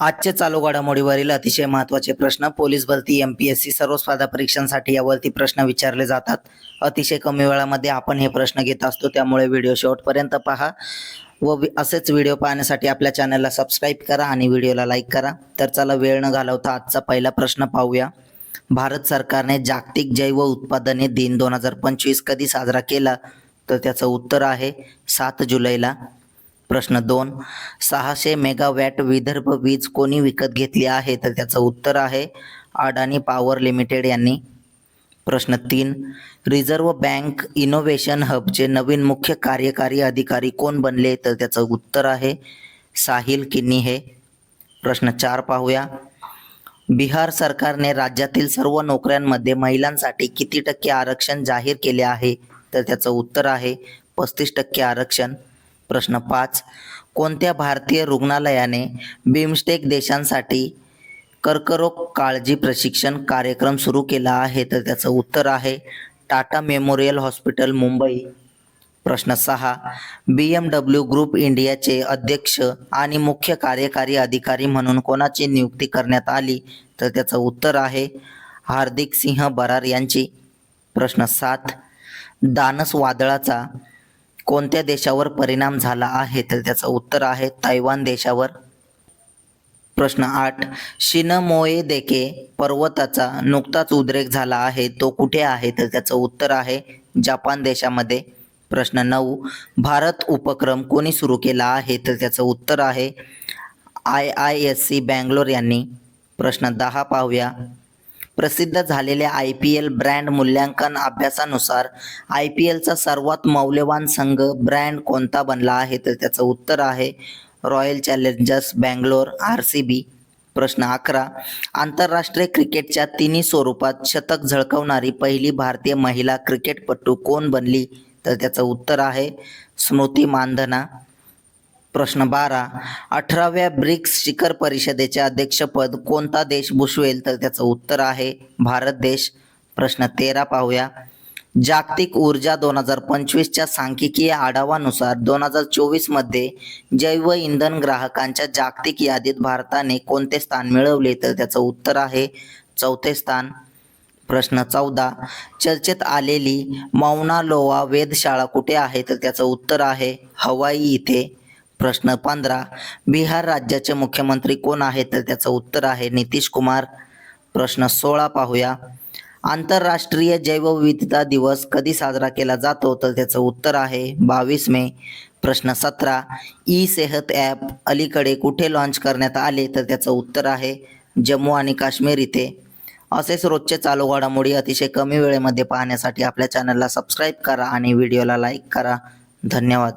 आजचे चालू घडामोडीवरील अतिशय महत्त्वाचे प्रश्न पोलीस भरती एम पी एस सी सर्व स्पर्धा परीक्षांसाठी यावरती प्रश्न विचारले जातात. अतिशय कमी वेळामध्ये आपण हे प्रश्न घेत असतो त्यामुळे व्हिडिओ शेवटपर्यंत पहा व असेच व्हिडिओ पाहण्यासाठी आपल्या चॅनलला सबस्क्राईब करा आणि व्हिडिओला लाईक करा. तर चला वेळ न घालवता आजचा पहिला प्रश्न पाहूया. भारत सरकारने जागतिक जैव उत्पादने दिन दोन हजार पंचवीस कधी साजरा केला? तर त्याचं उत्तर आहे सात जुलैला. प्रश्न दोन सहाशे मेगावॅट विदर्भ वीज कोणी विकत घेतली आहे? तर त्याचं उत्तर आहे अडाणी पॉवर लिमिटेड यांनी. प्रश्न तीन रिझर्व्ह बँक इनोव्हेशन हबचे नवीन मुख्य कार्यकारी अधिकारी कोण बनले? तर त्याचं उत्तर आहे साहिल किन्नी हे प्रश्न चार पाहूया. बिहार सरकारने राज्यातील सर्व नोकऱ्यांमध्ये महिलांसाठी किती टक्के आरक्षण जाहीर केले आहे? तर त्याचं उत्तर आहे पस्तीस टक्के आरक्षण. प्रश्न पाच. कोणत्या भारतीय रुग्णालयाने बिमस्टेक देशांसाठी कर्करोग काळजी प्रशिक्षण कार्यक्रम सुरू केला आहे? तर त्याचं उत्तर आहे टाटा मेमोरियल हॉस्पिटल मुंबई. प्रश्न सहा. बी एम डब्ल्यू ग्रुप इंडियाचे अध्यक्ष आणि मुख्य कार्यकारी अधिकारी म्हणून कोणाची नियुक्ती करण्यात आली? तर त्याचं उत्तर आहे हार्दिक सिंह बरार यांची. प्रश्न सात. दानस वादळाचा कोणत्या देशावर परिणाम झाला आहे? तर त्याचं उत्तर आहे तैवान देशावर. प्रश्न आठ. शिनमोए देके पर्वताचा नुकताच उद्रेक झाला आहे. तो कुठे आहे? तर त्याचं उत्तर आहे जपान देशामध्ये. प्रश्न नऊ. भारत उपक्रम कोणी सुरू केला आहे? तर त्याचं उत्तर आहे I I S C Bangalore यांनी. प्रश्न दहा पाहूया. प्रसिद्ध झालेल्या आय पी एल ब्रँड मूल्यांकन अभ्यासानुसार आय पी एलचा सर्वात मौल्यवान संघ ब्रँड कोणता बनला आहे तर त्याचं उत्तर आहे royal challengers Bangalore R C B. प्रश्न अकरा. आंतरराष्ट्रीय क्रिकेटच्या तिन्ही स्वरूपात शतक झळकवणारी पहिली भारतीय महिला क्रिकेटपटू कोण बनली? तर त्याचं उत्तर आहे स्मृती मानधना. प्रश्न बारा. अठराव्या ब्रिक्स शिखर परिषदेचे अध्यक्षपद कोणता देश भूषवेल? तर त्याचं उत्तर आहे भारत देश. प्रश्न तेरा पाहूया. जागतिक ऊर्जा दोन हजार पंचवीसच्या सांख्यिकीय आढावानुसार दोन हजार चोवीसमध्ये जैव इंधन ग्राहकांच्या जागतिक यादीत भारताने कोणते स्थान मिळवले? तर त्याचं उत्तर आहे चौथे स्थान. प्रश्न चौदा. चर्चेत आलेली मौना लोवा वेधशाळा कुठे आहे? तर त्याचं उत्तर आहे हवाई इथे. प्रश्न पंधरा. बिहार राज्याचे मुख्यमंत्री कोण आहेत? तर त्याचं उत्तर आहे नितीश कुमार. प्रश्न सोळा पाहूया. आंतरराष्ट्रीय जैवविविधता दिवस कधी साजरा केला जातो? तर त्याचं उत्तर आहे बावीस मे. प्रश्न सतरा. ई सेहत ॲप अलीकडे कुठे लॉन्च करण्यात आले? तर त्याचं उत्तर आहे जम्मू आणि काश्मीर इथे. असेच रोजचे चालू घडामोडी अतिशय कमी वेळेमध्ये पाहण्यासाठी आपल्या चॅनलला सबस्क्राईब करा आणि व्हिडिओला लाईक करा. धन्यवाद.